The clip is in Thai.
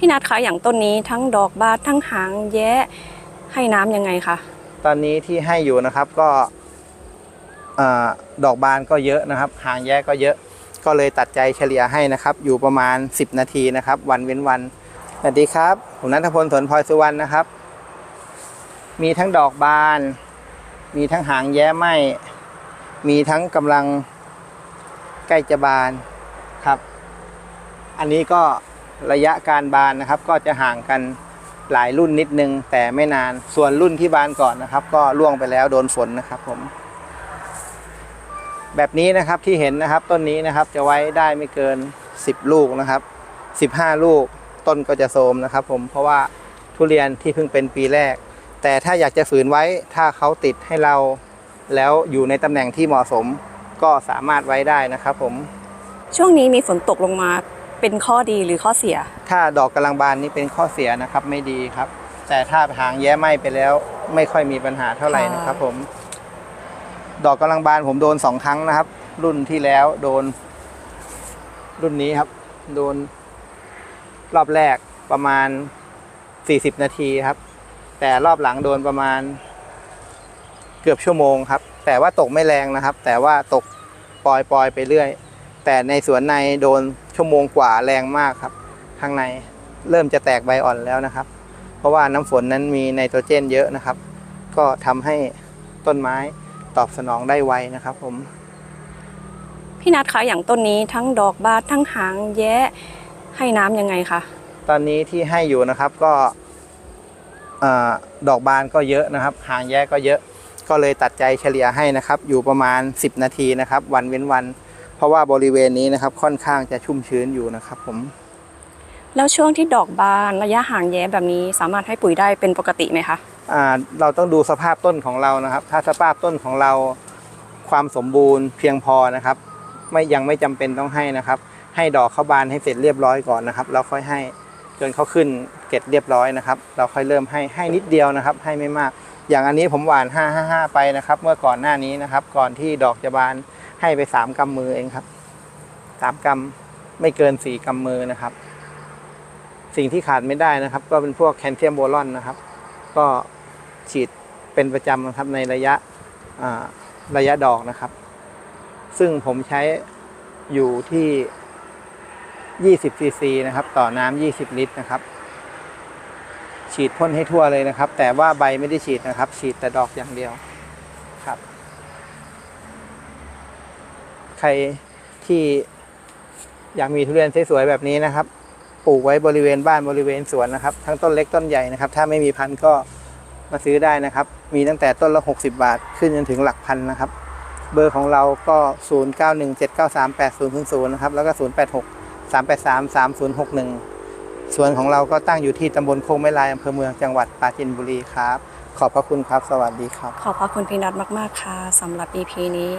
พี่นัทคะอย่างต้นนี้ทั้งดอกบานทั้งหางแย้ให้น้ำยังไงคะตอนนี้ที่ให้อยู่นะครับก็เอ่อดอกบานก็เยอะนะครับ หางแย้ก็เยอะก็เลยตัดใจเฉลี่ยให้นะครับ อยู่ประมาณ 10 นาทีนะครับ วันเว้นวันสวัสดีครับผมนัทพลสนพลอยสุวรรณนะครับ มีทั้งดอกบาน มีทั้งหางแย้ไหมมีทั้งกำลังใกล้จะบานครับ อันนี้ก็ ระยะการบานนะครับ ก็จะห่างกันหลายรุ่นนิดนึง แต่ไม่นาน ส่วนรุ่นที่บานก่อนนะครับ ก็ล่วงไปแล้วโดนฝนนะครับผม แบบนี้นะครับที่เห็นนะครับต้นนี้นะครับจะไว้ได้ไม่เกิน 10 ลูกนะครับ 15 ลูกต้นก็จะโทรมนะครับ ผมเพราะว่าทุเรียนที่เพิ่งเป็นปีแรก แต่ถ้าอยากจะฝืนไว้ถ้าเขาติดให้เรา แล้วอยู่ในตำแหน่งที่เหมาะสม ก็สามารถไว้ได้นะครับ ผม ช่วงนี้มีฝนตกลงมา เป็นข้อดีหรือข้อเสีย ถ้าดอกกำลังบานนี่เป็นข้อเสียนะครับไม่ดีครับ แต่ถ้าหางแย้ไหมไปแล้วไม่ค่อยมีปัญหาเท่าไหร่นะครับ ผม ดอกกำลังบานผมโดนสองครั้งนะครับ รุ่นที่แล้วโดน รุ่นนี้ครับ โดน รอบแรกประมาณ40นาทีครับ แต่รอบหลังโดนประมาณ เกือบชั่วโมงครับ แต่ว่าตกไม่แรงนะครับ แต่ว่าตกปล่อยปล่อยไปเรื่อย แต่ในสวนในโดน ชั่วโมงกว่าแรงมากครับ ข้างในเริ่มจะแตกใบอ่อนแล้วนะครับ เพราะว่าน้ำฝนนั้นมีไนโตรเจนเยอะนะครับ ก็ทำให้ต้นไม้ตอบสนองได้ไวนะครับ ผม พี่นัทคะอย่างต้นนี้ทั้งดอกบานทั้งหางแย้ให้น้ำยังไงคะตอนนี้ที่ให้อยู่นะครับก็เอ่อดอกบานก็เยอะนะครับ หางแย้ก็เยอะก็เลยตัดใจเฉลี่ยให้นะครับ อยู่ประมาณ 10 นาทีนะครับ วันเว้นวัน เพราะว่าบริเวณนี้นะครับค่อนข้างจะชุ่มชื้นอยู่นะครับผม แล้วช่วงที่ดอกบานระยะห่างแย้แบบนี้สามารถให้ปุ๋ยได้เป็นปกติไหมคะอ่าเราต้องดูสภาพต้นของเรานะครับ ถ้าสภาพต้นของเราความสมบูรณ์เพียงพอนะครับ ไม่ยังไม่จำเป็นต้องให้นะครับ ให้ดอกเขาบานให้เสร็จเรียบร้อยก่อนนะครับ เราค่อยให้จนเขาขึ้นเกล็ดเรียบร้อยนะครับ เราค่อยเริ่มให้ให้นิดเดียวนะครับ ให้ไม่มาก อย่างอันนี้ผมหวาน 555 ไปนะครับ เมื่อก่อนหน้านี้นะครับ ก่อนที่ดอกจะบาน ให้ไป3กำมือเองครับ3กำไม่เกิน4กำมือนะครับ สิ่งที่ขาดไม่ได้นะครับ ก็เป็นพวกแคลเซียมโบรอนนะครับ ก็ฉีดเป็นประจำนะครับในระยะระยะดอกนะครับ ซึ่งผมใช้อยู่ที่20ซีซีนะครับ ต่อน้ำ20 ลิตรนะครับ ฉีดพ่นให้ทั่วเลยนะครับ แต่ว่าใบไม่ได้ฉีดนะครับ ฉีดแต่ดอกอย่างเดียวครับ ใครที่อยากมีทุเรียนสวยๆแบบนี้นะครับ ปลูกไว้บริเวณบ้านบริเวณสวนนะครับ ทั้งต้นเล็กต้นใหญ่นะครับ ถ้าไม่มีพันธุ์ก็มาซื้อได้นะครับ มีตั้งแต่ต้นละ 60 บาท ขึ้นจนถึงหลักพันนะครับ เบอร์ของเราก็ 0917938000 นะครับ แล้วก็ 086 383 3061 ส่วนของเราก็ตั้งอยู่ที่ตำบลโคกไม้ลายอำเภอเมืองจังหวัดปราจีนบุรีครับ ขอบพระคุณครับ สวัสดีครับ ขอบพระคุณพี่นัทมาก ๆ ค่ะสำหรับ EP นี้